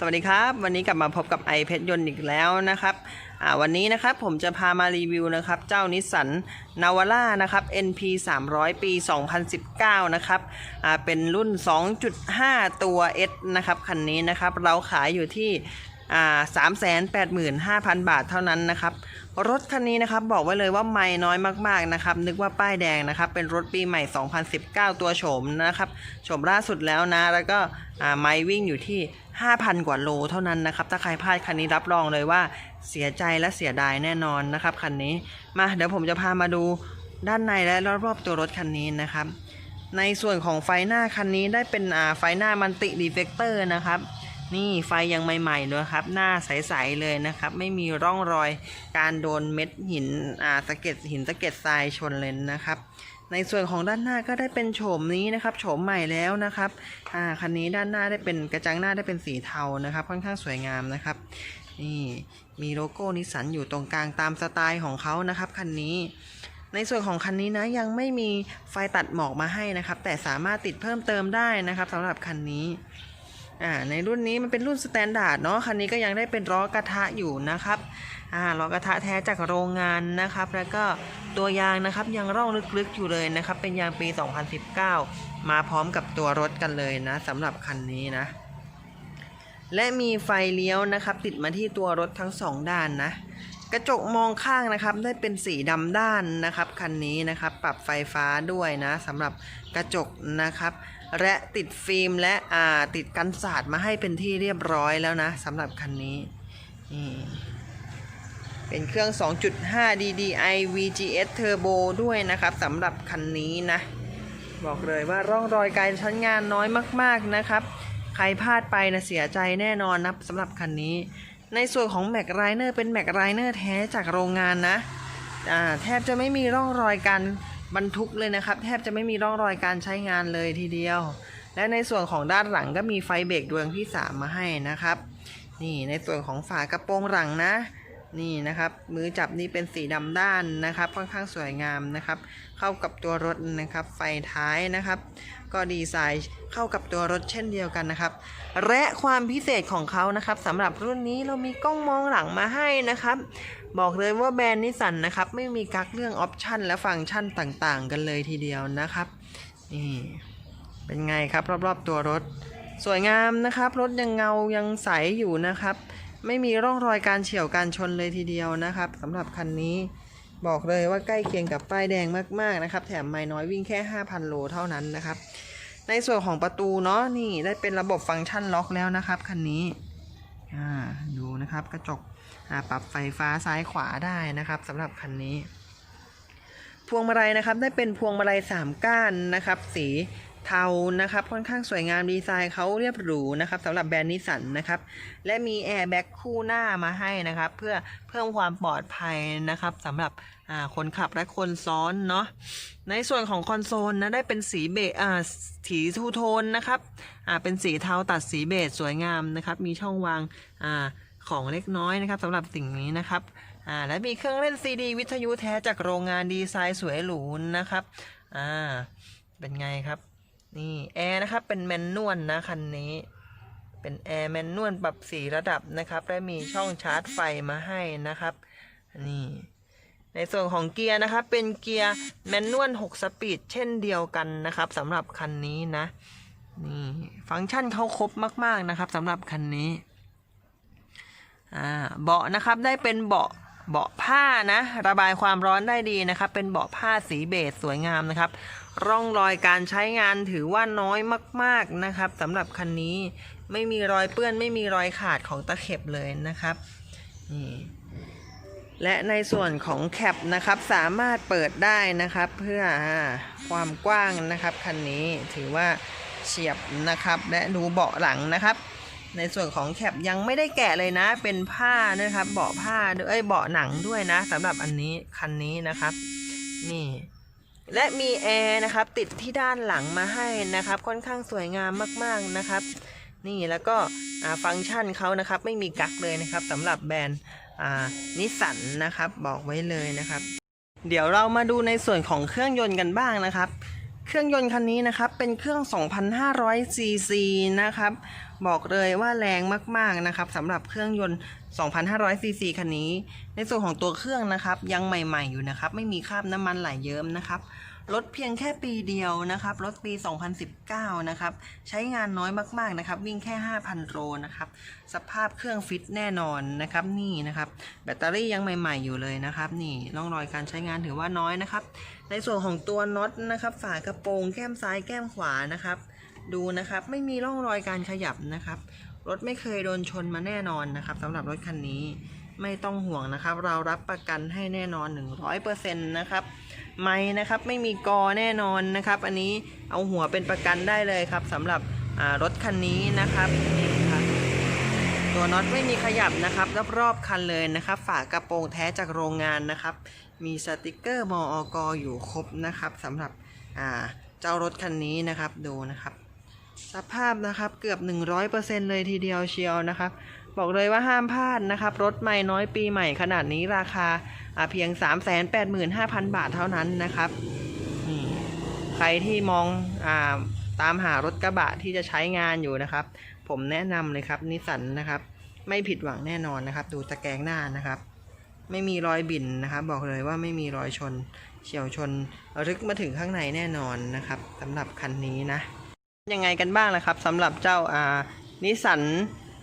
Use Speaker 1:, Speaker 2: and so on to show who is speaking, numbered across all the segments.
Speaker 1: สวัสดีครับ วันนี้กลับมาพบกับไอเพชรยนต์อีกแล้วนะครับวันนี้นะครับผมจะพามารีวิวนะครับเจ้านิสสันนาวาร่านะครับ NP 300 ปี 2019 นะครับเป็นรุ่น 2.5 ตัว S นะครับคันนี้นะครับเราขายอยู่ที่ อ่า385,000บาทเท่านั้นนะครับ รถคันนี้นะครับบอกไว้เลยว่าไม่น้อยมากๆนะครับ นึกว่าป้ายแดงนะครับ เป็นรถปีใหม่ 2019 ตัวโฉมนะครับโฉมล่าสุดแล้วนะ แล้วก็ไม่วิ่งอยู่ที่ 5,000 กว่าโลเท่านั้นนะครับ ถ้าใครพลาดคันนี้รับรองเลยว่าเสียใจและเสียดายแน่นอนนะครับคันนี้ มาเดี๋ยวผมจะพามาดูด้านในและรอบๆตัวรถคันนี้นะครับ ในส่วนของไฟหน้าคันนี้ได้เป็นไฟหน้ามันติดีเฟกเตอร์นะครับ นี่ไฟยังใหม่ๆเลยครับ หน้าใสๆเลยนะครับ ไม่มีร่องรอยการโดนเม็ดหินอ่าสะเก็ดหินสะเก็ดทรายชนเลยนะครับ ในส่วนของด้านหน้าก็ได้เป็นโฉมนี้นะครับโฉมใหม่แล้วนะครับอ่าคันนี้ด้านหน้าได้เป็นกระจังหน้าได้เป็นสีเทานะครับ ค่อนข้างสวยงามนะครับ นี่มีโลโก้นิสสันอยู่ตรงกลางตามสไตล์ของเขานะครับคันนี้ในส่วนของคันนี้นะยังไม่มีไฟตัดหมอกมาให้นะครับ แต่สามารถติดเพิ่มเติมได้นะครับสำหรับคันนี้ อ่าในรุ่นนี้มันเป็นรุ่นสแตนดาร์ดเนาะคันนี้ก็ยังได้เป็นล้อกระทะอยู่นะครับอ่าล้อกระทะแท้จากโรงงานนะครับ แล้วก็ตัวยางนะครับยังร่องลึกๆอยู่เลยนะครับ เป็นยางปี 2019 มาพร้อมกับตัวรถกันเลยนะสำหรับคันนี้นะ และมีไฟเลี้ยวนะครับ ติดมาที่ตัวรถทั้งสองด้านนะ กระจกมองข้างนะครับ ได้เป็นสีดำด้านนะครับคันนี้นะครับ ปรับไฟฟ้าด้วยนะสำหรับกระจกนะครับ และติดฟิล์มและอ่าติดกันศาสาดมาให้เป็นที่เรียบร้อยแล้วนะสำหรับคันนี้นี่เป็นเครื่อง 2.5 DDI VGS Turbo ด้วยนะครับสำหรับคันนี้นะ บอกเลยว่าร่องรอยการใช้งานน้อยมาก ๆนะครับ ใครพลาดไปนะเสียใจแน่นอนนะสำหรับคันนี้ ในส่วนของแม็กไรเนอร์เป็นแม็กไรเนอร์แท้จากโรงงานนะแทบจะไม่มีร่องรอยการ บรรทุกเลยนะครับ แทบจะไม่มีร่องรอยการใช้งานเลยทีเดียว และในส่วนของด้านหลังก็มีไฟเบรกดวงที่ 3 มาให้นะครับ นี่ในส่วนของฝากระโปรงหลังนะ นี่นะครับ มือจับนี่เป็นสีดำด้านนะครับ ค่อนข้างสวยงามนะครับ เข้ากับตัวรถนะครับ ไฟท้ายนะครับ ก็ดีไซน์เข้ากับตัวรถเช่นเดียวกันนะครับ และความพิเศษของเขานะครับสำหรับรุ่นนี้เรามีกล้องมองหลังมาให้นะครับ บอกเลยว่าแบรนด์นิสสันนะครับ ไม่มีกักเรื่องออปชันและฟังก์ชันต่างๆ กันเลยทีเดียวนะครับนี่เป็นไงครับรอบๆตัวรถ สวยงามนะครับ รถยังเงายังใสอยู่นะครับ ไม่มีร่องรอยการเฉี่ยวการชนเลยทีเดียวนะครับสำหรับคันนี้บอกเลยว่าใกล้เคียงกับป้ายแดงมากๆนะครับ แถมไม่น้อยวิ่งแค่ 5,000 โลเท่านั้นนะครับ ในส่วนของประตูเนาะนี่ได้เป็นระบบฟังก์ชันล็อกแล้วนะครับคันนี้อ่าดูนะครับกระจกอ่าปรับไฟฟ้าซ้ายขวาได้นะครับสำหรับคันนี้ พวงมาลัยนะครับได้เป็นพวงมาลัย3ก้านนะครับ สี เทานะครับ ค่อนข้างสวยงามดีไซน์เขาเรียบหรูนะครับสำหรับแบรนด์นิสสันนะครับ และมีแอร์แบ็กคู่หน้ามาให้นะครับ เพื่อเพิ่มความปลอดภัยนะครับสำหรับคนขับและคนซ้อนเนาะในส่วนของคอนโซลนะได้เป็นสีเบจอ่าสีทูโทนนะครับอ่าเป็นสีเทาตัดสีเบจสวยงามนะครับ มีช่องวางอ่าของเล็กน้อยนะครับสำหรับสิ่งนี้นะครับอ่าและมีเครื่องเล่นซีดีวิทยุแท้จากโรงงานดีไซน์สวยหรูนะครับอ่าเป็นไงครับ นี่แอร์นะครับเป็นแมนนวลนะคันนี้ เป็นแอร์แมนนวลปรับสีระดับนะครับและมีช่องชาร์จไฟมาให้นะครับนี่ในส่วนของเกียร์นะครับเป็นเกียร์แมนนวล6สปีดเช่นเดียวกันนะครับสำหรับคันนี้นะนี่ฟังก์ชันเขาครบมาก ๆนะครับสำหรับคันนี้เบาะนะครับได้เป็นเบาะเบาะผ้านะ ระบายความร้อนได้ดีนะครับ เป็นเบาะผ้าสีเบจสวยงามนะครับ ร่องรอยการใช้งานถือว่าน้อยมาก ๆนะครับสำหรับคันนี้ไม่มีรอยเปื้อนไม่มีรอยขาดของตะเข็บเลยนะครับนี่และในส่วนของแคปนะครับสามารถเปิดได้นะครับเพื่อความกว้างนะครับคันนี้ถือว่าเฉียบนะครับและดูเบาะหลังนะครับ ในส่วนของแคปยังไม่ได้แกะเลยนะ เป็นผ้านะครับ เบาะผ้าด้วยเอ้ยเบาะหนังด้วยนะสำหรับอันนี้คันนี้นะครับ นี่ และมีแอร์นะครับติดที่ด้านหลังมาให้นะครับ ค่อนข้างสวยงามมากๆนะครับ นี่แล้วก็ฟังก์ชันเขานะครับไม่มีกักเลยนะครับสำหรับแบรนด์นิสสันนะครับบอกไว้เลยนะครับ เดี๋ยวเรามาดูในส่วนของเครื่องยนต์กันบ้างนะครับ เครื่องยนต์คันนี้นะครับ เป็นเครื่อง 2,500 ซีซีนะครับ บอกเลยว่าแรงมาก ๆ นะครับสำหรับเครื่องยนต์ 2,500 ซีซีคันนี้ ในส่วนของตัวเครื่องนะครับ ยังใหม่ ๆ อยู่นะครับ ไม่มีคราบน้ำมันไหลเยิ้มนะครับ รถเพียงแค่ปีเดียวนะครับรถปี 2019 นะครับ ใช้งานน้อยมากๆนะครับ วิ่งแค่ 5,000 โลนะครับ สภาพเครื่องฟิตแน่นอนนะครับ นี่นะครับ แบตเตอรี่ยังใหม่ ๆ อยู่เลยนะครับ นี่ร่องรอยการใช้งานถือว่าน้อยนะครับ ในส่วนของตัวน็อตนะครับ ฝากระโปรงแก้มซ้ายแก้มขวานะครับ ดูนะครับ ไม่มีร่องรอยการขยับนะครับรถไม่เคยโดนชนมาแน่นอนนะครับสำหรับรถคันนี้ไม่ต้องห่วงนะครับ เรารับประกันให้แน่นอน 100%นะครับ ไม่นะครับไม่มีกอแน่นอนนะครับ อันนี้เอาหัวเป็นประกันได้เลยครับสำหรับรถคันนี้นะครับนี่ครับตัวน็อตไม่มีขยับนะครับ รอบๆคันเลยนะครับ ฝากระโปรงแท้จากโรงงานนะครับ มีสติกเกอร์มออกอยู่ครบนะครับสำหรับเจ้ารถคันนี้นะครับดูนะครับ สภาพนะครับเกือบ 100%เลยทีเดียวเชียวนะครับ บอกเลยว่าห้ามพลาดนะครับ รถใหม่น้อยปีใหม่ขนาดนี้ราคาอ่าเพียง 385,000 บาทเท่านั้นนะครับนี่ใครที่มองอาตามหารถกระบะที่จะใช้งานอยู่นะครับ ผมแนะนำเลยครับนิสสันนะครับ ไม่ผิดหวังแน่นอนนะครับ ดูตะแกรงหน้านะครับ ไม่มีรอยบิ่นนะครับ บอกเลยว่าไม่มีรอยชน เฉียวชนลึกมาถึงข้างในแน่นอนนะครับสำหรับคันนี้นะ ยังไงกันบ้างล่ะครับสำหรับเจ้าอ่านิสสัน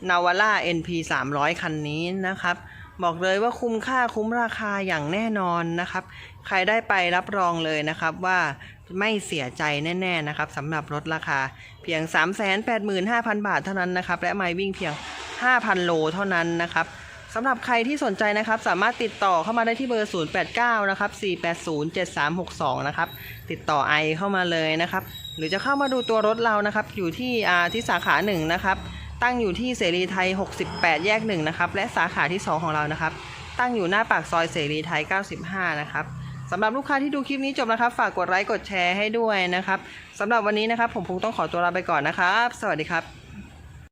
Speaker 1: นาวาร่า NP 300 คันนี้นะครับ บอกเลยว่าคุ้มค่าคุ้มราคาอย่างแน่นอนนะครับ ใครได้ไปรับรองเลยนะครับว่าไม่เสียใจแน่ ๆ นะครับสำหรับรถราคาเพียง 385,000 บาทเท่านั้นนะครับ และไม่วิ่งเพียง 5,000 โลเท่านั้นนะครับสำหรับใครที่สนใจนะครับ สามารถติดต่อเข้ามาได้ที่เบอร์ 089 นะครับ 480 7362 นะครับ ติดต่อไอเข้ามาเลยนะครับ หรือจะเข้ามาดูตัวรถเรานะครับ อยู่ที่ที่สาขาหนึ่งนะครับ ตั้งอยู่ที่เสรีไทย 68 แยกหนึ่งนะครับ และสาขาที่ 2 ของเรานะครับ ตั้งอยู่หน้าปากซอยเสรีไทย 95 นะครับสำหรับลูกค้าที่ดูคลิปนี้จบนะครับ ฝากกดไลค์กดแชร์ให้ด้วยนะครับสำหรับวันนี้นะครับ ผมคงต้องขอตัวลาไปก่อนนะครับ สวัสดีครับ